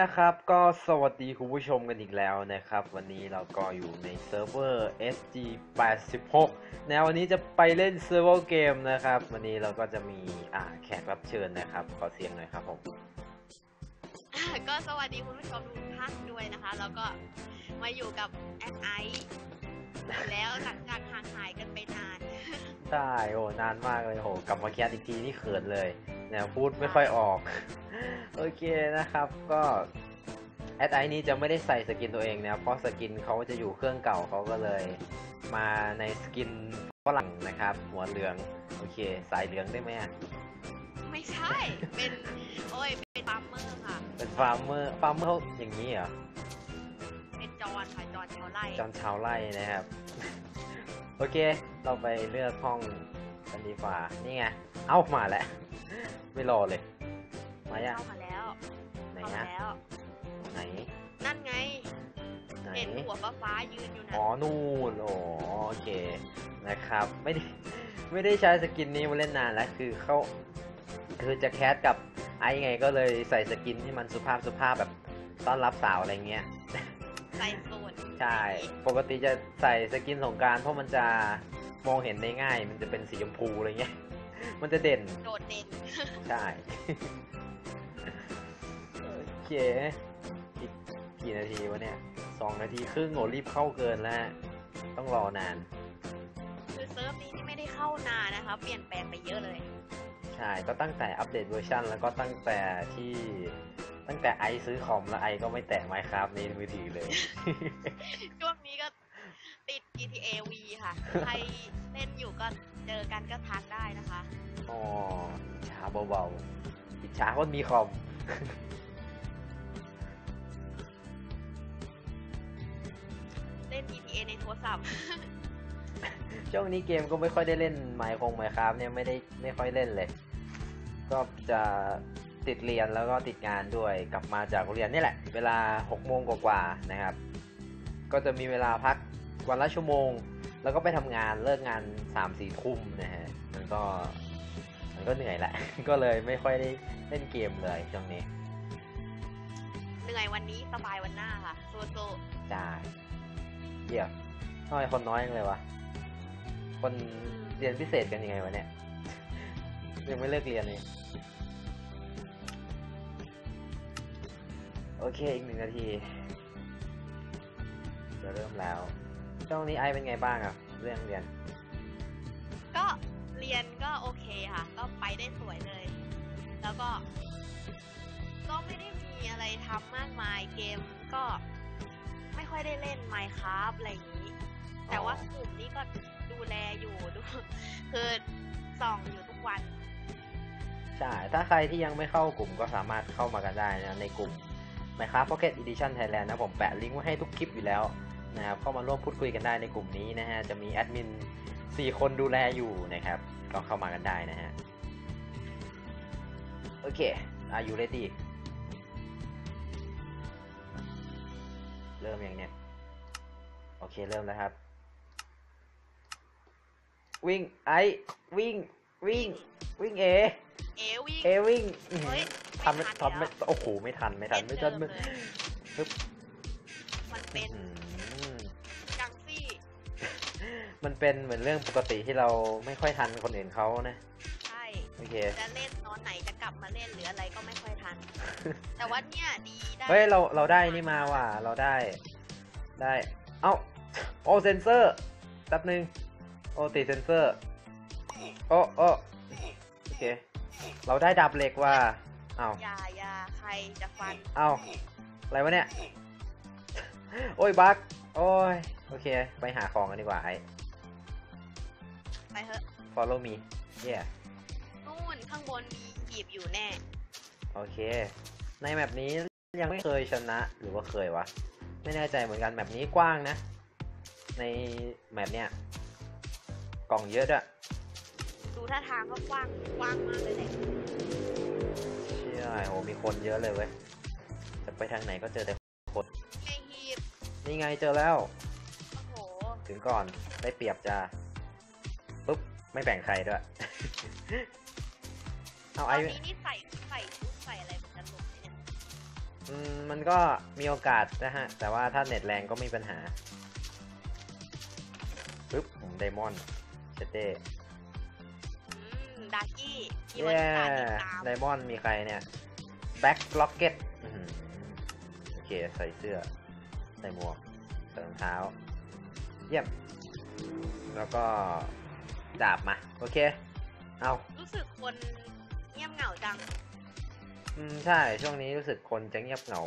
นะครับ ก็สวัสดีคุณผู้ชมกันอีกแล้วนะครับ วันนี้เราก็อยู่ในเซิร์ฟเวอร์ SG86 แนววันนี้จะไปเล่นเซิร์ฟเวอร์เกมนะครับ วันนี้เราก็จะมีอ่าแขกรับเชิญนะครับ ขอเสียงหน่อยครับผมก็สวัสดีคุณผู้ชมทุกท่านด้วยนะคะ แล้วก็มาอยู่กับแอนไอซ์ แล้วหลังจากห่างหายกันไปนาน ใช่โอ้นานมากเลยโหกลับมาแคสอีกทีนี่เขินเลยแนวพูดไม่ค่อยออก โอเคนะครับ ก็แอดไอนี้จะไม่ได้ใส่สกินตัวเองนะเพราะสกินเขาจะอยู่เครื่องเก่าเขาก็เลย มาในสกินฝรั่งนะครับ หัวเหลือง โอเค สายเหลืองได้ไหมอะไม่ใช่ เป็น โอ้ย เป็นฟาร์มเมอร์ค่ะ เป็นฟาร์มเมอร์ ฟาร์มเมอร์อย่างนี้เหรอเป็น จอนค่ะจอนชาวไร่จอนชาวไร่นะครับ โอเค เราไปเลือกห้องกันดีกว่า นี่ไง เอ้ามาแล้ว ไม่รอเลย มายังเข้ามาแล้วไหนเข้ามาฮะแล้วไหน นั่นไงไหนเห็นหัวฟ้าฟ้าๆยืนอยู่นะอ๋อ นู่นโอ้โอเค นะครับ ไม่ได้ไม่ได้ใช้สกินนี้มาเล่นนานแล้ว คือเขาคือจะแคสกับไอ้ไงก็เลยใส่สกินที่มันสุภาพสุภาพแบบต้อนรับสาวอะไรเงี้ย ใส่สูตรใช่ ปกติจะใส่สกินสงกรารเพราะมันจะมองเห็นได้ง่าย มันจะเป็นสีชมพูอะไรเงี้ย มันจะเด่น โดดเด่น ใช่ โอเค อีกกี่นาทีวะเนี่ย สองนาทีครึ่งโหรีบเข้าเกินแล้ว ต้องรอนาน คือเซิร์ฟนี้นี่ไม่ได้เข้านานนะคะ เปลี่ยนแปลงไปเยอะเลย ใช่ ก็ตั้งแต่อัปเดตเวอร์ชันแล้วก็ตั้งแต่ที่ ตั้งแต่ไอซื้อคอมแล้วไอก็ไม่แตะไมค์ครับในมือถือเลย ช่วงนี้ก็ติด GTA V ค่ะ ใครเล่นอยู่ก็เจอกันก็ทักได้นะคะอ๋อช้าเบาๆอิจฉาคนมีคอมเล่น GTA ในโทรศัพท์ช่วงนี้เกมก็ไม่ค่อยได้เล่นไมค์คงไมค์ครับเนี่ยไม่ได้ไม่ค่อยเล่นเลย ก็จะ ติดเรียนแล้วก็ติดงานด้วยกลับมาจากโรงเรียนนี่แหละ เวลา6โมงกว่าๆนะครับ ก็จะมีเวลาพักวันละชั่วโมง แล้วก็ไปทำงานเลิกงาน3 4ทุ่มนะฮะมันก็มันก็เหนื่อยแหละ ก็เลยไม่ค่อยได้เล่นเกมเลยช่วงนี้เหนื่อยวันนี้สบายวันหน้าค่ะโซจ้าเยี่ยมทำไมคนน้อยจังเลยวะคนเรียนพิเศษกันยังไงวะเนี่ยยังไม่เลิกเรียนเลย โอเค อีกหนึ่งนาที จะเริ่มแล้ว ช่วงนี้ไอเป็นไงบ้างอะเรื่องเรียน ก็เรียนก็โอเคค่ะ ก็ไปได้สวยเลย แล้วก็ ก็ไม่ได้มีอะไรทำมากมายเกมก็ไม่ค่อยได้เล่น Minecraft อะไรอย่างนี้ แต่ว่ากลุ่มนี้ก็ดูแลอยู่ดูคือส่องอยู่ทุกวัน ใช่ ถ้าใครที่ยังไม่เข้ากลุ่มก็สามารถเข้ามากันได้นะในกลุ่ม Minecraft Pocket Edition Thailand นะผมแปะลิงก์ไว้ให้ทุกคลิปอยู่แล้วนะครับเข้ามาร่วมพูดคุยกันได้ในกลุ่มนี้นะฮะจะมีแอดมิน4 คนดูแลอยู่นะครับ ก็เข้ามากันได้นะฮะโอเค Are you ready เริ่มยังเนี่ยโอเคเริ่มแล้วครับ วิ่งไอวิ่ง วิ่ง วิ่งเอ เอวิ่งเอวิ่งอื้อหืเฮ้อยทำไม่ไม่ทันทำไม่แล้วโอ้โหไม่ทันไม่ทันไม่ทันเล่ไม่นเดิมเลยปึ๊บมันเป็นอื้อหือจังซี่มันเป็นเหมือนเรื่องปกติที่เราไม่ค่อยทันคนอื่นเขานะใช่ โอเค จะเล่นตอนไหนจะกลับมาเล่นหรืออะไรก็ไม่ค่อยทัน แต่ว่าเนี่ยดีได้เฮ้ยเราเราได้นี่มาว่ะเราได้ได้ เอ้าโอ้เซนเซอร์แป๊บนึงโอ้ติดเซนเซอร์ โอ้โอ้โอเค เราได้ดาบเหล็กว่ะเอ้าอย่าอย่าใครจะฟันเอ้าอะไรวะเนี่ย โอ้ยบั๊กโอ้ย โอเค ไปหาของกันดีกว่าไอ้ ไปเถอะ follow me yeah นู่นข้างบนมีหีบอยู่แน่ โอเค ในแมปนี้ยังไม่เคยชนะหรือว่าเคยวะ ไม่แน่ใจเหมือนกันแมปนี้กว้างนะ ในแมปเนี้ยกล่องเยอะด้วย ดูท่าทางก็กว้างกว้างมากเลยแหละเชื่อโหมีคนเยอะเลยเว้ยจะไปทางไหนก็เจอแต่คนไอหีบนี่ไงเจอแล้ว โอ้โหถึงก่อนได้เปรียบจ้าปุ๊บไม่แบ่งใครด้วยเอาตอไอ้นนี้นี่ใส่ใส่ชุดใส่อะไรเหมือนกันหมดเลยเนี่ยอืมมันก็มีโอกาสนะฮะ แต่ว่าถ้าเน็ตแรงก็ไม่มีปัญหาปึ๊บผมไดมอนด์เชเต้อืม ดากี้ที่เย้วันการติดตามไดมอนด์มีใครเนี่ยแบ็คล็อกเก็ตโอเค ใส่เสื้อ ใส่หมวก ใส่รองเท้า เยี่ยม แล้วก็ดาบมา โอเค เอารู้สึกคนเงียบเหงาจัง อืม ใช่ ช่วงนี้รู้สึกคนจะเงียบเหงา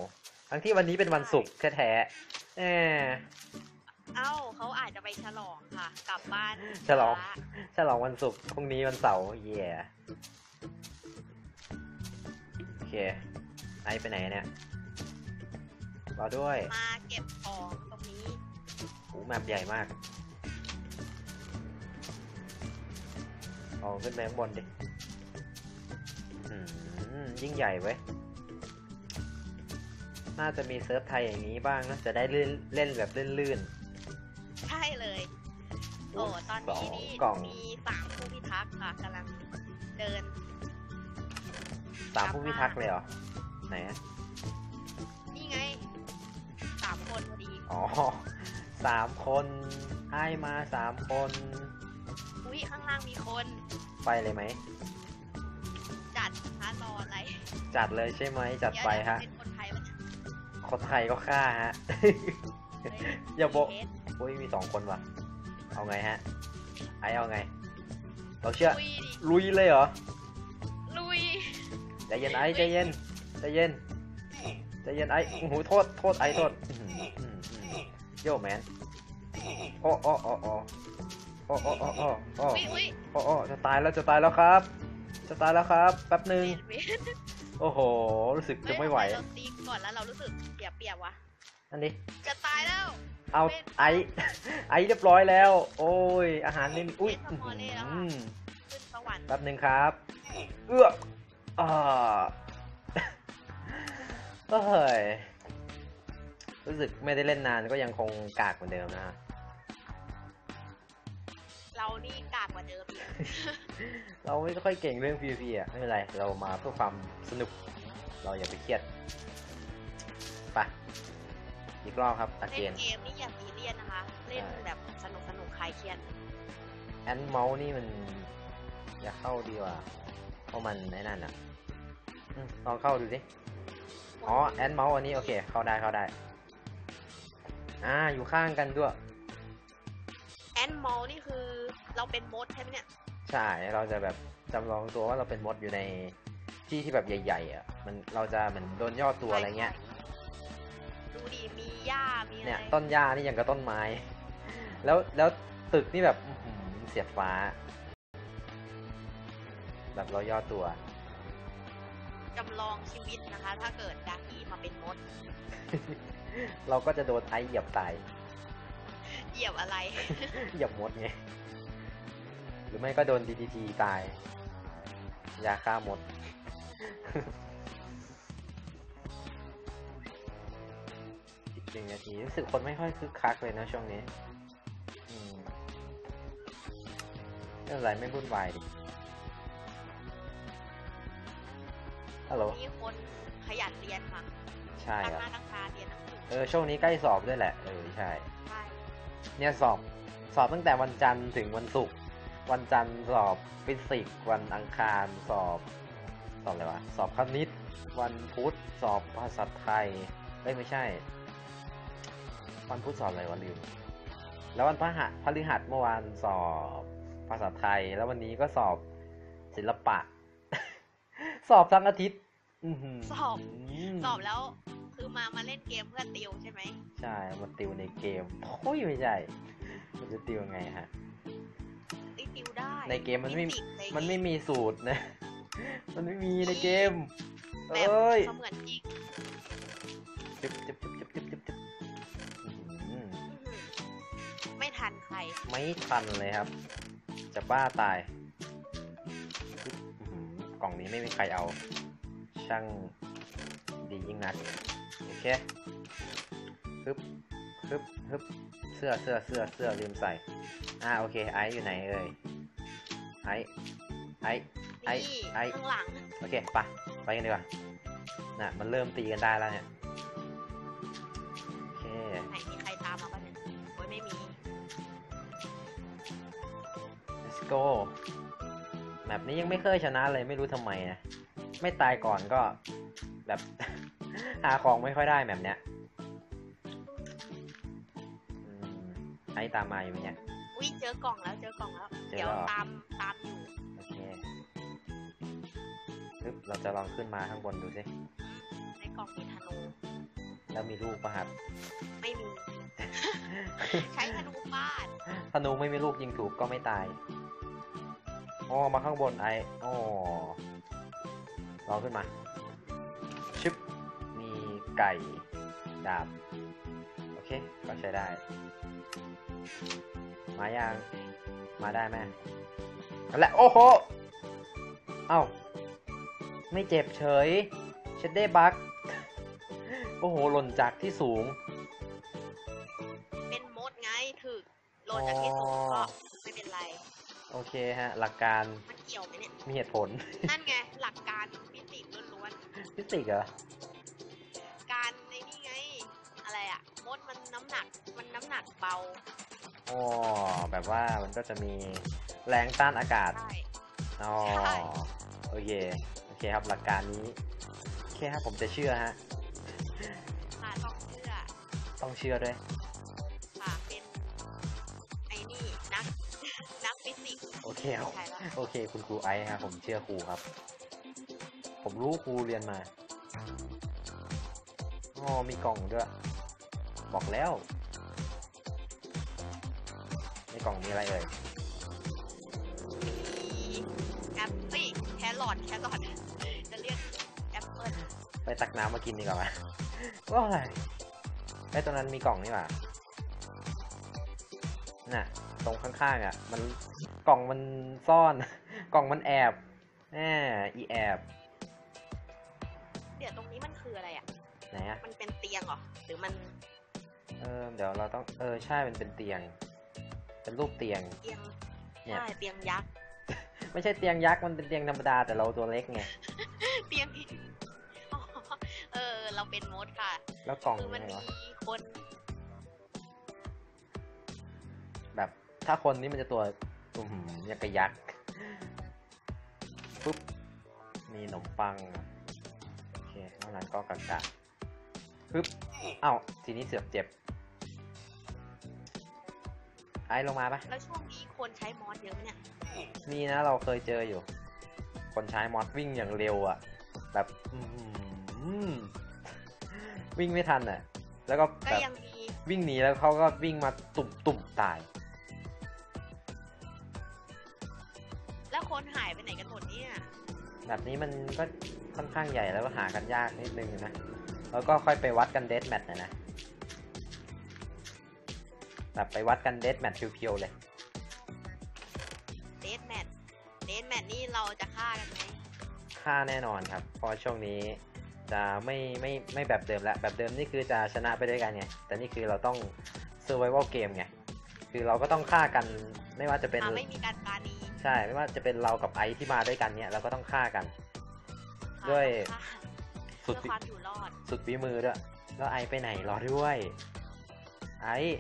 ทั้งที่วันนี้เป็นวันศุกร์แท้ๆเออ เอ้าเขาอาจจะไปฉลองค่ะ กลับบ้านฉลองช้าฉลองวันศุกร์พรุ่งนี้วันเสาร์เย่โอเค ไอไปไหนเนี่ยรอด้วยมาเก็บของตรงนี้โอ้แมปใหญ่มากเอาขึ้นไปข้างบนดิอืมยิ่งใหญ่เว้ย น่าจะมีเซิร์ฟไทยอย่างนี้บ้างนะจะได้เล่นเล่นแบบลื่น ใช่เลย โอ้ตอนสอนี้งนี่กล่องมีสามผู้พิทักษ์ค่ะกำลังเดินๆสามผู้พิทักษ์เลยเหรอ ไหนอะนี่ไงสามคนพอดี อ๋อสามคนให้มาสามคน อุ้ยข้างล่างมีคน ไปเลยไหม จัดฮะรออะไร จัดเลยใช่ไหม จัดไปฮะเดี๋ยวเป็นคนไทยปะเนี่ยคนไทยก็ฆ่าฮะเฮ้ยอย่าบอกมีเพชร อุ้ยมีสองคนว่ะ เอาไงฮะ ไอเอาไง เราเชื่อ ลุยดิลุยเลยเหรอ ลุย ใจเย็นไอใจเย็น ใจเย็น ใจเย็นไอโอ้โหโทษ โทษไอโทษอื้อหืออื้อหือโย่แมนโอ้โอ้โอ้โอ้โอ้โอ้โอ้โอ้โอ้อุ้ยอุ้ยโอ้โอ้จะตายแล้วจะตายแล้วครับ จะตายแล้วครับ แป๊บหนึ่งเวทเวทโอ้โห รู้สึกเฮ้จะยไม่ไหวทำเราตีก่อนแล้วเรารู้สึกเปียกเปียกๆวะ อันนี้ จะตายแล้ว เอาเว้นไอไอเรียบร้อยแล้ว โอ้ย อาหารนี่อุ้ยเว้นสมอเล่แล้วอะอืมขึ้นสวรรค์แป๊บหนึ่งครับ เอื้ออ่าเอ้ยรู้สึกไม่ได้เล่นนานก็ยังคงกากเหมือนเดิมนะฮะเรานี่กากกว่าเดิมอีกเราไม่ค่อยเก่งเรื่อง PVP อะไม่เป็นไร เรามาเพื่อความสนุก เราอย่าไปเครียดไป อีกรอบครับอาเกเล่นนเกมนี่อย่าซีเรียสนะคะ เล่นใช่แบบสนุกสนุกๆคลายเครียดแอนเมาส์นี่มัน อย่าเข้าดีกว่า เพราะมันไอ้นั่นอะอืมลองเข้าดูดิ อ๋อแอนเมาส์อันนี้โอเค เข้าได้เข้าได้ อ่าอยู่ข้างกันด้วย แอนมอลนี่คือเราเป็นมดใช่ไหมเนี่ย ใช่ เราจะแบบจำลองตัวว่าเราเป็นมดอยู่ในที่ที่แบบใหญ่ ๆ อะ มันเราจะเหมือนโดนย่อตัวอะไรเงี้ยดูดิมี หญ้ามีอะไรเนี่ยต้นหญ้านี่ยังกับต้นไม้ แล้วแล้วตึกนี่แบบอื้อหือเสียดฟ้า แบบเราย่อตัว จำลองชีวิตนะคะ ถ้าเกิดดากี้มาเป็นมด เราก็จะโดนไอเหยียบตาย เหยียบอะไร เหยียบมดไง หรือไม่ก็โดน DDT ตาย ยาฆ่ามด หนึ่งนาทีรู้สึกคนไม่ค่อยคึกคักเลยนะช่วงนี้อืมไม่เป็นไรไม่วุ่นวายดิฮัลโหลมีคนขยันเรียนค่ะใช่ตั้งคหรับน้าตั้งตาเรียนหนังสือเออช่วงนี้ใกล้สอบด้วยแหละ เออใช่ใช่เนี่ยสอบสอบตั้งแต่วันจันทร์ถึงวันศุกร์วันจันทร์สอบฟิสิกส์วันอังคารสอบ สอบอะไรวะสอบคณิต วันพุธสอบภาษาไทยเอ้ยไม่ใช่ วันพุธสอบอะไรวะลืม แล้ววันพฤหัสพฤหัสเมื่อวานสอบภาษาไทย แล้ววันนี้ก็สอบศิลปะ สอบทั้งอาทิตย์อื้อหืสอบ สอบแล้ว คือมามาเล่นเกมเพื่อติวใช่ไหม ใช่มันติวในเกมโอ้ยไม่ใช่มันจะติวยังไงฮะไอยติวได้ ในเกมมันไม่ฟิสิกส์อะไรอย่างมันงี้ไม่มีสูตรนะ มันไม่มีในเกมแบบเอ้ยเสมือนจริงจึ๊บจึ๊บจึ๊บจึ๊บจึ๊บ ไม่ทันเลยครับ จะบ้าตายอื้อหือกล่องนี้ไม่มีใครเอา ช่างดียิ่งนัก โอเคฮึบฮึบฮึบเสื้อเสื้อเสื้อเสื้อลืมใส่ อ่าโอเค ไอซ์อยู่ไหนเอ่ย ไอซ์ไอซ์ไอ้นี่ไอ้ข้างหลัง โอเค ไป ไปกันดีกว่า น่ะ มันเริ่มตีกันได้แล้วเนี่ย go แมปนี้ยังไม่เคยชนะเลยไม่รู้ทำไมนะ ไม่ตายก่อนก็แบบ หาของไม่ค่อยได้แบบเนี้ยอืมไอ้ตามมาอยู่ไหมเนี่ยอุ้ยเจอกล่องแล้วเจอกล่องแล้วเจอเดี๋ยวแล้วเหรอตามตามอยู่ โอเคปึ๊บเราจะลองขึ้นมาข้างบนดูสิในกล่องมีธนูแล้วมีลูกปะครับ ไม่มี ใช้ธนูฟาดธนูไม่มีลูกยิงถูกก็ไม่ตาย อ๋อมาข้างบนไอ้อ๋อลองขึ้นมา ชึบ มีไก่ ดาบ โอเค ก็ใช้ได้ มายังมาได้ไหมนั่นแหละ โอ้โห เอ้า ไม่เจ็บเฉยเชดเด้บัก โอ้โห หล่นจากที่สูง เป็นมดไงถึกโลจากที่สูงก็ไม่เป็นไร โอ เคฮะ หลักการมันเกี่ยวไหมเนี่ย มีเหตุผล นั่นไง หลักการฟิสิกส์ล้วนฟิสิกส์เหรอ ๆ การในนี่ไง อะไรอะมดมันน้ำหนัก มันน้ำหนักเบา อ๋อ แบบว่ามันก็จะมีแรงต้านอากาศ ใช่ อ๋อ ใช่ โอเค โอเคครับ หลักการนี้ โอเคครับผมจะเชื่อฮะค่ะต้องเชื่อต้องเชื่อด้วย สิกส์โอเคครับใช่แล้ว โอเค คุณครูไอซ์ครับผมเชื่อครูครับ ผมรู้ครูเรียนมาอ๋อมีกล่องด้วย บอกแล้ว ในกล่องมีอะไรเอ่ยมีแอปเปิ้ลแครอทแครอทจะเรียกแอปเปิ้ลไปตักน้ำมากินดีกว่าไหมว่าอะไรไอ้ตรงนั้นมีกล่องนี่หว่าน่ะ ตรงข้างๆอะ มันก ล่องมันซ่อน กล่องมันแอบแหมอีแอบ เดี๋ยวตรงนี้มันคืออะไรอะ ไหนอะมันเป็นเตียงเหรอ หรือมันเออเดี๋ยวเราต้อง เออ ใช่มันเป็นเตียง เป็นรูปเตียง เตียงเนี่ย ใช่เตียงยักษ์ ไม่ใช่เตียงยักษ์ มันเป็นเตียงธรรมดาแต่เราตัวเล็กไง เตียงที่อ๋อเออ เราเป็นมดค่ะ แล้วกล่องคือมันไงมีวะคนแบบ ถ้าคนนี้มันจะตัวอือหือ ยังกระยักษ์ปุ๊บ มีขนมปัง โอเคนอกนั้นก็กากาปึ๊บเอ้าทีนี้เสือกเจ็บ ไอ้ลงมาปะแล้วช่วงนี้คนใช้มอสเยอะไหมเนี่ย มีนะเราเคยเจออยู่ คนใช้มอสวิ่งอย่างเร็วอะ่ะ แบบอื้อหือวิ่งไม่ทันอะ่ะ แล้วก็ก็แบบยังมีวิ่งหนีแล้วเขาก็วิ่งมาตุ่มตุ่มตาย แบบนี้มันก็ค่อนข้างใหญ่แล้วก็หากันยากนิดนึงนะ แล้วก็ค่อยไปวัดกันเดสแมทนะนะ แบบไปวัดกันเดสแมทเพียวๆเลยเดทแมทเดทแมทนี่เราจะฆ่ากันไหมค่าแน่นอนครับเพราะช่วงนี้จะไม่ไม่ไม่แบบเดิมแล้วแบบเดิมนี่คือจะชนะไปด้วยกันไงแต่นี่คือเราต้อง survival game ไงคือเราก็ต้องฆ่ากันไม่ว่าจะเป็นอ่าไม่มีการปราณี ใช่ไม่ว่าจะเป็นเรากับไอซ์ที่มาด้วยกันเนี่ยเราก็ต้องฆ่ากันค่ะด้วยต้องฆ่าสุดเพื่อความอยู่รอด สุดฝีมือด้วยแล้วไอซ์ไปไหนรอด้วย ไอซ์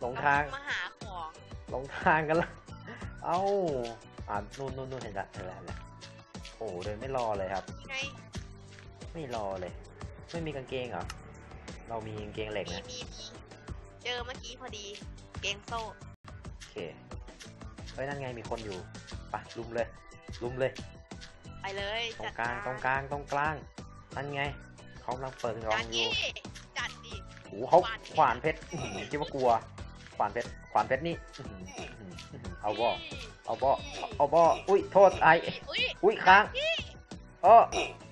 หลงทางกำลัมาหาของหลงทางกันละเอ้าอ่านู่นนู่นนู่นเห็นละเห็นละเห็นละโอ้โหเดินไม่รอเลยครับไงไม่รอเลย ไม่มีกางเกงเหรอเรามีกางเกงเหล็กมีนะมีมีเจอเมื่อกี้พอดี เกงโซ่โอเค เฮ้ยนั่นไงมีคนอยู่ไปะลุมเลย ลุมเลย ไปเลยตรงจัดกลางตรงกลางตรงกลางนั่นไงเขากำลังเปิดรอจังดอยู่ดิจัดดิโอ้โหเขาขวานเพชรขวานเพชรอื้อหือคิดว่ากลัว ขวานเพชรขวานเพชรนี่อื้อหืออื้อหืออื้อหือเอาบ่เอาบ่เอาบ่อุ้ยโทษไออุ้ยอุ้ยค้างอ้อ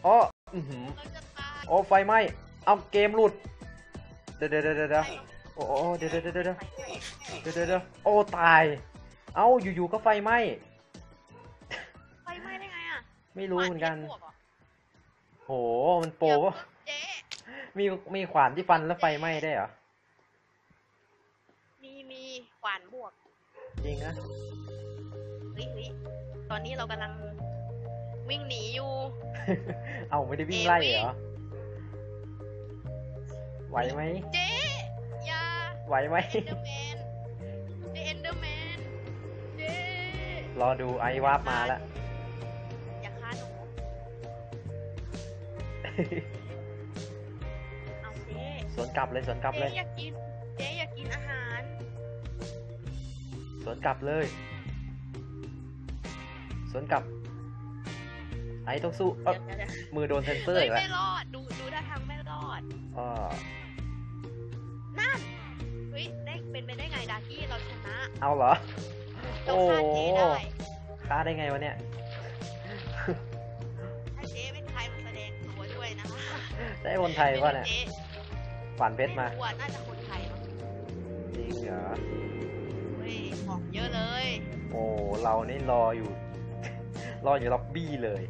อ้ออื้อหือเราจะตายโอ้ไฟไหม้เอาเกมหลุดเดี๋ยวเดี๋ยวเดี๋ยวเดี๋ยวโอ้โอ้เดี๋ยวเดี๋ยวเดี๋ยวเดี๋ยวเดี๋ยวเดี๋ยวเดี๋ยวโอ้ตาย เอ้าอยู่ๆก็ไฟไหม้ไฟไหม้ได้ไงอะไม่รู้เหมือนกันขวาพชรบวเหรอโหมันโปรปะเจ๊มีมีขวานที่ฟันแล้วไฟไหม้ได้เหรอ มีมีขวานบวก จริงนะเฮ้ยเฮ้ยตอนนี้เรากำลังวิ่งหนีอยู่ เอาไม่ได้วิ่งไล่เหรอ ไหวไหมเจ๊อยาไหวไหม รอดูไอวาบมาแล้วอย่าฆ่าหนูเอาเจ๊สวนกลับเลยสวนกลับเลเจ๊ย อยากกินเจ๊อยากกินอาหารสวนกลับเลย สวนกลับ ไอต้องสู้เอ้อเดี๋ยวเดี๋ยวมือโดนเซนเซอร์เฮ้ยอีกแล้วไม่รอดดูดูท่าทางไม่รอด อ้อนั่นเฮ้ยได้เป็นไปได้ไงดากี้เราชนะเอาเหรอ เราโอ้ฆ่าเจ๊ได้ ฆ่าได้ไงวะเนี่ย ถ้าเจ๊เป็นใครมาแสดงตัวด้วยนะคะได้คนไทยป่ะเนี่ยเจ๊ฝันเพชรมาไรู้อะน่าจะคนไทยมั้งจริงเหรอ เฮ้ยของเยอะเลยโอ้ เรานี่รออยู่ รออยู่ล็อบบี้เลย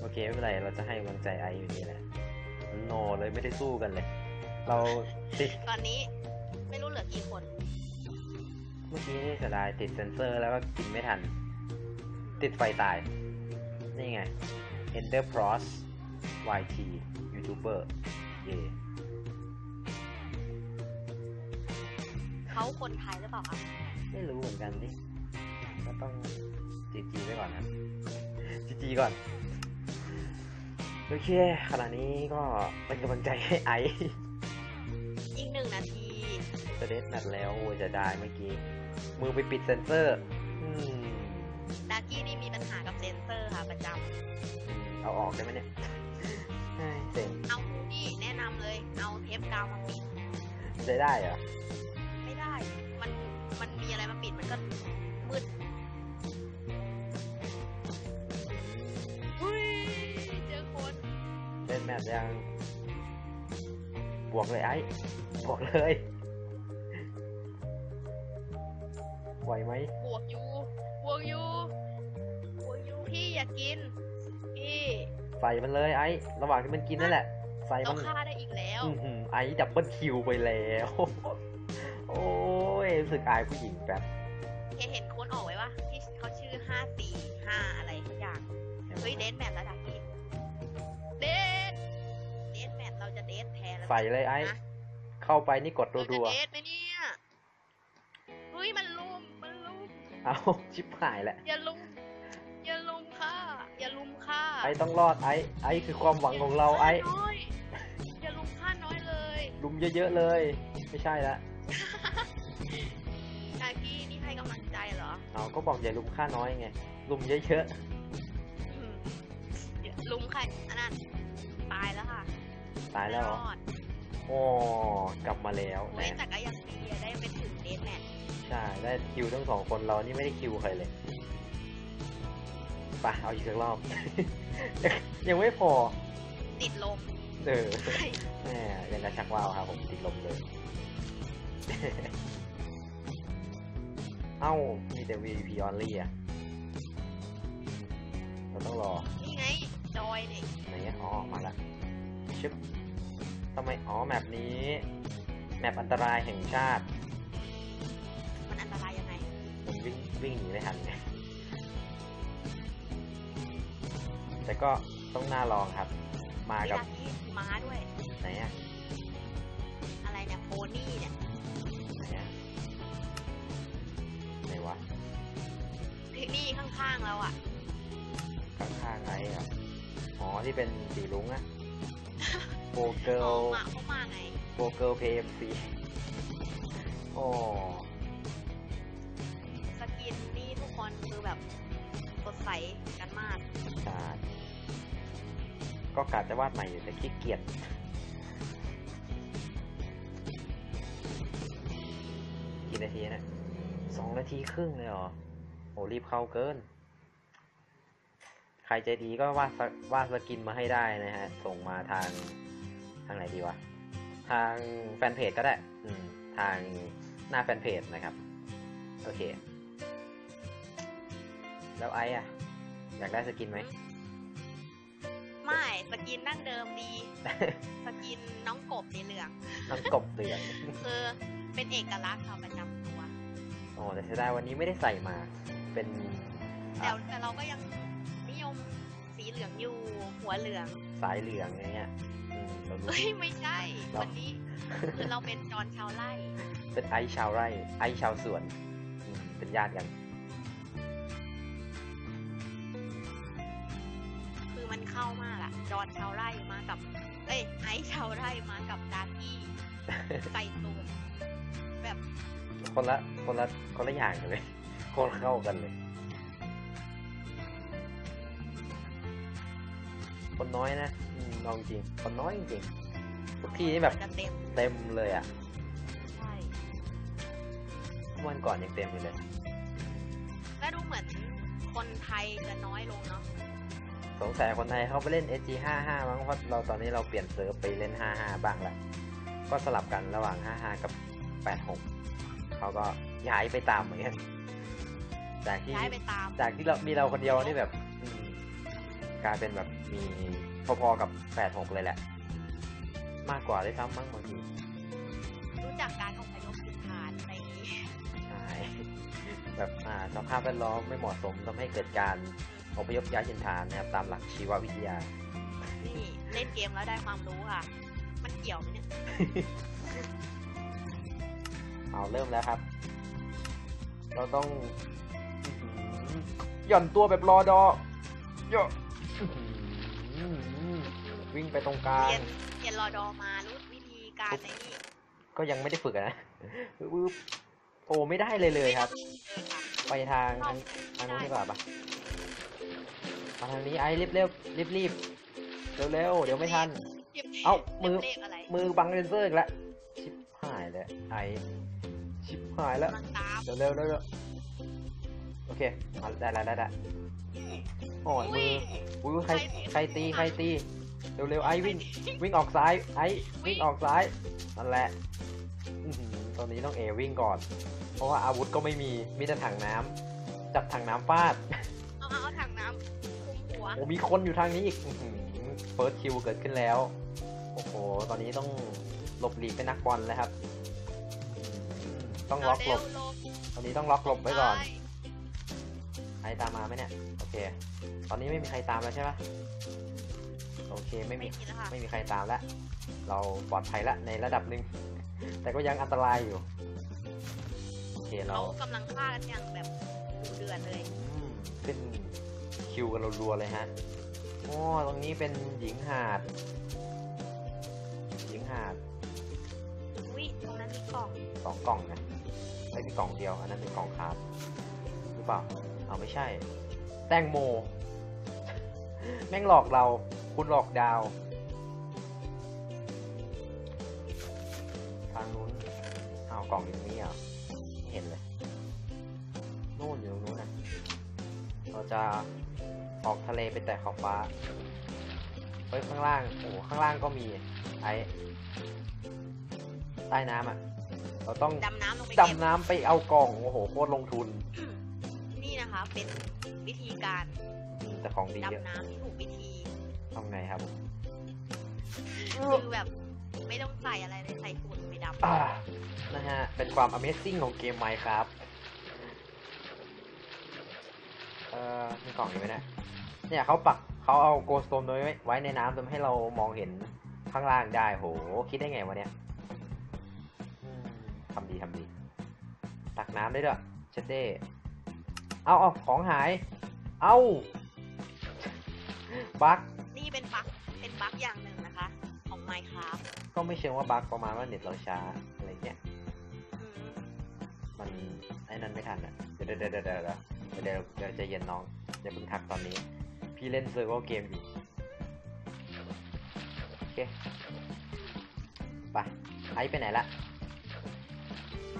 โอเคไม่เป็นไร เราจะให้กำลังใจไอซ์อยู่นี่แหละโนเลยไม่ได้สู้กันเลย เราติด ตอนนี้ไม่รู้เหลือกี่คน เมื่อกี้นี่เสียดายติดเซนเซอร์แล้วก็กินไม่ทัน ติดไฟตาย นี่ไง Ender Pros YT YouTuber เย่เขาคนไทยหรือเปล่าคะไม่รู้เหมือนกันดิก็ต้องจีจีไว้ก่อนครับจีจีก่อน โอเค ขณะนี้ก็เป็นกำลังใจให้ไอซ์อีกหนึ่งนาทีจะเดสแมทแล้วโอ้ยจะได้เมื่อกี้ มือไปปิดเซนเซอร์ อืม ดากี้นี่มีปัญหากับเซนเซอร์ค่ะประจเอาออกได้ไหมเนี่ยเฮ้ยเจ๋งำเอานี่แนะนำเลย เอาเทปกาวมาปิดใช้ได้เหรอไม่ได้ มันมันมีอะไรมาปิดมันก็มืดอุ้ยเจอคนเล่นแมทยังบวกเลยไอ้บวกเลย ไหวไหมบวกอยู่บวกอยู่บวกอยู่พี่อย่ากินพี่ใส่มันเลยไอ้ ระหว่างที่มันกินนั่นแหละ ใส่เรามันฆ่าได้อีกแล้ว อื้อหือไอ้ดับเบิลคิวไปแล้ว โอ้ยรู้สึกอายผู้หญิงแบบเห็นเห็นคนออกไว้ปะที่เขาชื่อห้าสี่ห้าอะไรทุกอย่าง เฮ้ยเดทแมทระดับนี้เดทเดทแมทเราจะเดทแทนแล้วใส่เลยไอ้ นะเข้าไปนี่กดเราจะรัวเดทไหม เอาชิบหายแหละอย่าลุมอย่าลุมค่ะ อย่าลุมค่ะไอ้ต้องรอดไอ้ไอ้คือความหวังของเราไอ้ย่ลุมฆ่น้อยอย่าลุมฆ่าน้อยเลย ลุมเยอะๆเลย ไม่ใช่ละกากี้นี่ให้กำลังใจเหรอเอาก็บอกอย่าลุมค่าน้อยไงลุมเยอะอืมเดี๋ยวลุมใครอันนั้นตายแล้วค่ะๆตายแล้วเหรอไม่รอดโอ้กลับมาแล้วเว้ยนะแต่ก็ยังดีอะได้เป็นถึงเดทแมทใช่ ได้คิวทั้งสองคนเรานี่ไม่ได้คิวใครเลยไปเอาอีกสักรอบ ยังไม่พอ ติดลม เออแหมยังกระชักว่าวครับผมติดลมเลย เอ้า มีแต่ VP only อะเราต้องรอ นี่ไง จอยเนี่ยไหนอะอ๋อมาละชึบทำไม อ๋อ แมปนี้ แมปอันตรายแห่งชาติ วิ่งวิ่งหนีไม่ทันไงแต่ก็ต้องน่าลองครับ มามีกับดาที่ม้าด้วย ไหนอะอะไรเนี่ยโพนี่เนี่ยไหนอะไหนวะนี่ข้างๆเราอะข้างๆไอ้อะอ๋อที่เป็นสีลุงอะโปเกิเขาลมาเขามาไงโปเกิลเพมซีโอ้ แบบสดใสกันมากใช่ก็กะจะวาดใหม่อยู่แต่ขี้เกียจกี่นาทีนะสองนาทีครึ่งเลยเหรอโหรีบเข้าเกิน ใครใจดีก็วาดสวาดสกินมาให้ได้นะฮะ ส่งมาทางทางไหนดีวะ ทางแฟนเพจก็ได้ อืม ทางหน้าแฟนเพจนะครับ โอเค แล้วไอ้อะอยากได้สกินไหม ไม่สกินดั้งเดิมดี สกินน้องกบในเหลือง น้องกบเหลืองคือเป็นเอกลักษณ์ค่ะประจำตัวโอ้แต่เสียดายวันนี้ไม่ได้ใส่มา เป็นแต่แต่เราก็ยังนิยมสีสีเหลืองอยู่หัวเหลือง สายเหลืองอย่างเงี้ยอืมเรารู้เฮ้ยไม่ใช่เราวันนี้คือเราเป็นจอนชาวไร่ เป็นไอซ์ชาวไร่ ไอซ์ชาวสวนอืมเป็นญาติกัน จอนชาวไร่มากับ เอ้ยไอซ์ชาวไร่มากับดาร์กี้ใส่ตูดแบบคนละคนละคนละอย่างเลยคนละเข้ากันเลย คนน้อยนะอืมลองจริง คนน้อยจริงๆทุกทีนี่แบบจะเต็มเต็มเลยอะใช่วันก่อนยังเต็มอยู่เลย และดูเหมือนคนไทยจะน้อยลงเนาะ สงสัยคนไทยเขาไปเล่น SG 55มั้งเพราะเราตอนนี้เราเปลี่ยนเซิร์ฟไปเล่น 55 บ้างแล้ว ก็สลับกันระหว่าง 55 กับ 86 เขาก็ย้ายไปตามเหมือนกันจากที่ย้ายไปตาม จากที่เรา มีเราคนเดียวนี่แบบอืมกลายเป็นแบบมีพอๆกับ 86 เลยแหละ มากกว่าได้วยซ้ำมั้งบางทีรู้จักการอพยพถิ่นฐานอะไรอย่างนี้ใช่แบบอ่าสภาพแวดล้อมไม่เหมาะสมทำให้เกิดการ อพยพย้ายถิ่นฐานนะครับตามหลักชีววิทยา นี่เล่นเกมแล้วได้ความรู้ค่ะ มันเกี่ยวไหมเนี่ย เอาเริ่มแล้วครับ เราต้องอื้อหือหย่อนตัวแบบรอดอย่ออื้อหือวิ่งไปตรงกลางเรียนเรียนรอดอมารู้วิธีการในนี่ก็ยังไม่ได้ฝึกอะนะวืบโอ้ไม่ได้เลยเลยครับเออค่ะไปทางทางทางนู้นดีกว่าปะ มาทางนี้ไอ้รีบเร็วรีบรีบเร็วเร็วๆเดี๋ยวไม่ทันเก็บเอ้ามือเลขอะไรมือบังเลนเซอร์อีกแล้วชิบหายเลยไอ้ชิบหายแล้วกำลังตามเร็วเร็วเร็วเร็วโอเคมาได้แล้วได้แล้วโอ้ยมืออุ้ยใครใครตีใครตีเร็วเร็วไอ้วิ่งวิ่งออกซ้ายไอ้วิ่งออกซ้ายนั่นแหละอื้อหือตอนนี้ต้องเอวิ่งก่อน เพราะว่าอาวุธก็ไม่มีมีแต่ถังน้ำจับถังน้ำฟาดเอาเอาเอาถังน้ำ คุมหัวโอ้มีคนอยู่ทางนี้อีกเฟิร์สคิวเกิดขึ้นแล้ว โอ้โห ตอนนี้ต้องหลบหลีกเป็นนักบอลแล้วครับอืมต้องล็อกหลเร็วบๆหลบ ตอนนี้ต้องล็อกหลบไว้ก่อนไปใครตามมาไหมเนี่ย โอเค ตอนนี้ไม่มีใครตามแล้วใช่ปะโอเค ไม่มีไม่มีแล้วค่ะไม่มีใครตามแล้ว เราปลอดภัยแล้วในระดับหนึ่ง แต่ก็ยังอันตรายอยู่ โอเค เราเขากำลังฆ่ากันอย่างแบบดุเดือดเลยอืมขึ้น คิวกันรัวๆเลยฮะโอ้ตรงนี้เป็นหญิงหาด หญิงหาดวิตรงนั้นมีกล่องสองกล่องนะไม่มีกล่องเดียว อันนั้นเป็นกล่องคาร์ดหรือเปล่าเอาไม่ใช่ แตงโม แม่งหลอกเรา คุณหลอกดาว ทางนู้นเอาวกล่องอยู่ตรงนี้เหรอไม่เห็นเลย นู่นอยู่ตรงนู้นนะเราจะ ออกทะเลไปแต่ขอบฟ้า เฮ้ยข้างล่าง โอ้โหข้างล่างก็มีไอใต้น้ำอะ เราต้องดำน้ำลงไปเก็บดำน้ำไปเอากล่อง โอ้โหโคตรลงทุน นี่นะคะ เป็นวิธีการอืมแต่ของดีเยอะดำน้ำที่ถูกวิธีทำไงครับผมคือแบบไม่ต้องใส่อะไรเลยใส่สูตรไปดำอ่านะฮะ เป็นความ Amazing ของเกม Minecraft เอ่อมีกล่องอยู่ไหมเนี่ย เนี่ยเขาปักเขาเอาโกสโตนไว้ไว้ในน้ำทำให้เรามองเห็นข้างล่างได้โห คิดได้ไงวะเนี่ยอืมทำดีทำดี ตักน้ำได้ด้วยเชดเด้เอาเอาของหาย เอาบั๊กนี่เป็นบั๊กเป็นบั๊กอย่างหนึ่งนะคะ ของ Minecraft ก็ไม่เชิงว่าบั๊กประมาณว่าเน็ตเราช้าอะไรเงี้ยอืมมันไอ้นั่นไม่ทันอะเดี๋ยวเดี๋ยวเดี๋ยวเดี๋ยวเดี๋ยวเดี๋ยวเดี๋ยวใจเย็นน้องอย่าเพิ่งทักตอนนี้ พี่เล่นเซอร์วเกมอยู่โอเคไปไอซ์ไปไหนละ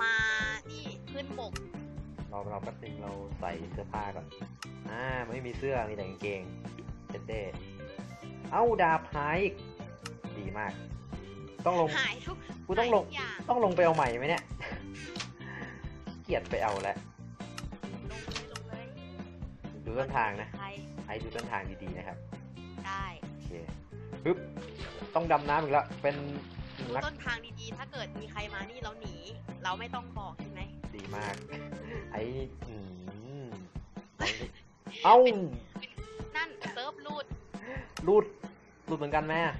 มานี่ขึ้นบกเราเราแป๊บนึงเราใส่เสื้อผ้าก่อนอ่าไม่มีเสื้อมีแต่กางเกงเจนเด้เอ้าดาบหายอีกดีมาก ต้องลงหายทุกกูต้องลงหายทุกอย่างต้องลงไปเอาใหม่ไหมเนี่ยเกลียดไปเอาแล้วลงเลยลงเลยดูต้นทางนะ ใครไอซ์ดูต้นทางดีๆนะครับ ได้โอเคปึ๊บต้องดำน้ำอีกแล้วเป็นดูนักต้นทางดีๆ ถ้าเกิดมีใครมานี่เราหนี เราไม่ต้องบอกใช่ไหมดีมาก ไอ้อืมเอ้านั่นเซิร์ฟรูดรูดรูดเหมือนกันไหมอะ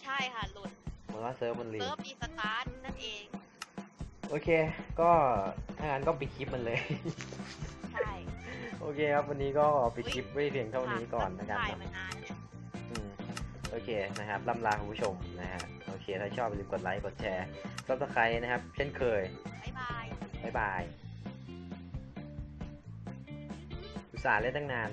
ใช่ค่ะหลุดเหมือนว่าเซิร์ฟมันรีเซิร์ฟรีสตาร์ทนั่นเอง โอเค ก็ถ้างั้นก็ปิดคลิปมันเลยใช่ โอเคครับ วันนี้ก็ปิดคลิปไว้เพียงเท่านี้ก่อนนะครับถ่ายมานานเนี่ยอืมโอเคนะครับลำลาคุณผู้ชมนะฮะโอเค ถ้าชอบอย่าลืมกดไลค์ กดแชร์ซับสไครต์นะครับ เช่นเคยบ๊ายบายบ๊ายบายอุตส่าห์เล่นตั้งนาน